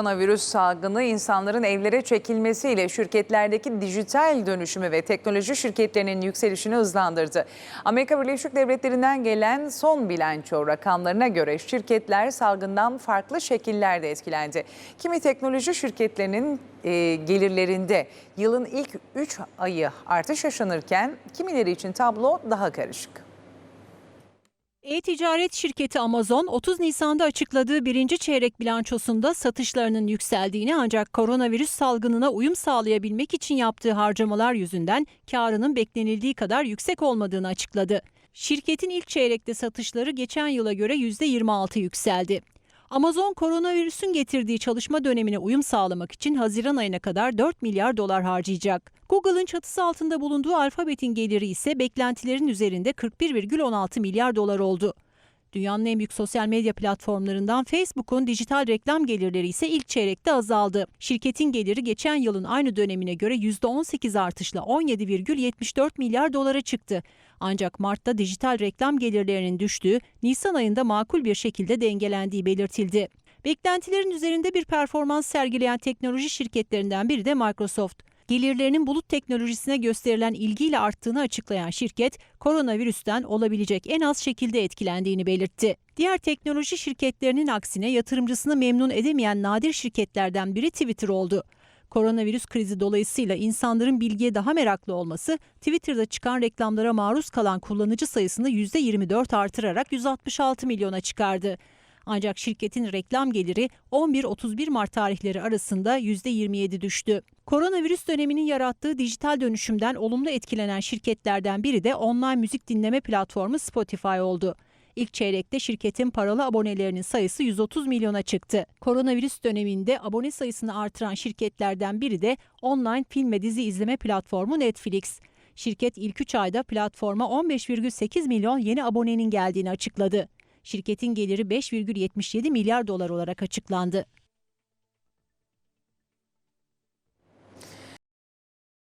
Koronavirüs salgını insanların evlere çekilmesiyle şirketlerdeki dijital dönüşümü ve teknoloji şirketlerinin yükselişini hızlandırdı. Amerika Birleşik Devletleri'nden gelen son bilanço rakamlarına göre şirketler salgından farklı şekillerde etkilendi. Kimi teknoloji şirketlerinin e, gelirlerinde yılın ilk 3 ayı artış yaşanırken kimileri için tablo daha karışık. E-ticaret şirketi Amazon 30 Nisan'da açıkladığı birinci çeyrek bilançosunda satışlarının yükseldiğini ancak koronavirüs salgınına uyum sağlayabilmek için yaptığı harcamalar yüzünden karının beklenildiği kadar yüksek olmadığını açıkladı. Şirketin ilk çeyrekte satışları geçen yıla göre %26 yükseldi. Amazon koronavirüsün getirdiği çalışma dönemine uyum sağlamak için Haziran ayına kadar 4 milyar dolar harcayacak. Google'ın çatısı altında bulunduğu Alphabet'in geliri ise beklentilerin üzerinde 41,16 milyar dolar oldu. Dünyanın en büyük sosyal medya platformlarından Facebook'un dijital reklam gelirleri ise ilk çeyrekte azaldı. Şirketin geliri geçen yılın aynı dönemine göre %18 artışla 17,74 milyar dolara çıktı. Ancak Mart'ta dijital reklam gelirlerinin düştüğü, Nisan ayında makul bir şekilde dengelendiği belirtildi. Beklentilerin üzerinde bir performans sergileyen teknoloji şirketlerinden biri de Microsoft. Gelirlerinin bulut teknolojisine gösterilen ilgiyle arttığını açıklayan şirket, koronavirüsten olabilecek en az şekilde etkilendiğini belirtti. Diğer teknoloji şirketlerinin aksine yatırımcısını memnun edemeyen nadir şirketlerden biri Twitter oldu. Koronavirüs krizi dolayısıyla insanların bilgiye daha meraklı olması, Twitter'da çıkan reklamlara maruz kalan kullanıcı sayısını %24 artırarak 166 milyona çıkardı. Ancak şirketin reklam geliri 11-31 Mart tarihleri arasında %27 düştü. Koronavirüs döneminin yarattığı dijital dönüşümden olumlu etkilenen şirketlerden biri de online müzik dinleme platformu Spotify oldu. İlk çeyrekte şirketin paralı abonelerinin sayısı 130 milyona çıktı. Koronavirüs döneminde abone sayısını artıran şirketlerden biri de online film ve dizi izleme platformu Netflix. Şirket ilk 3 ayda platforma 15,8 milyon yeni abonenin geldiğini açıkladı. Şirketin geliri 5,77 milyar dolar olarak açıklandı.